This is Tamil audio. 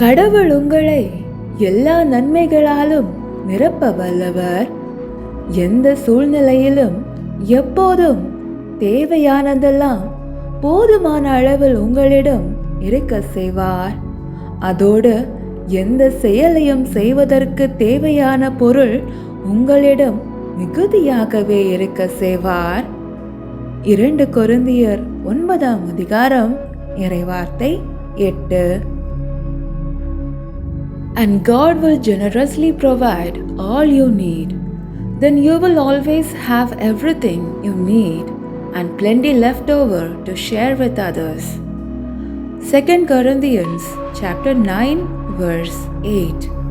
கடவுள் உங்களை எல்லா நன்மைகளாலும் நிரப்ப வல்லவர் எந்த சூழ்நிலையிலும் எப்போதும் தேவையானதெல்லாம் போதுமான அளவில் உங்களிடம் இருக்க செய்வார். அதோடு எந்த செயலையும் செய்வதற்கு தேவையான பொருள் உங்களிடம் மிகுதியாகவே இருக்க செய்வார். இரண்டு கொருந்தியர் ஒன்பதாம் அதிகாரம் இறைவார்த்தை எட்டு. And God will generously provide all you need. Then you will always have everything you need and plenty left over to share with others. 2 Corinthians chapter 9 verse 8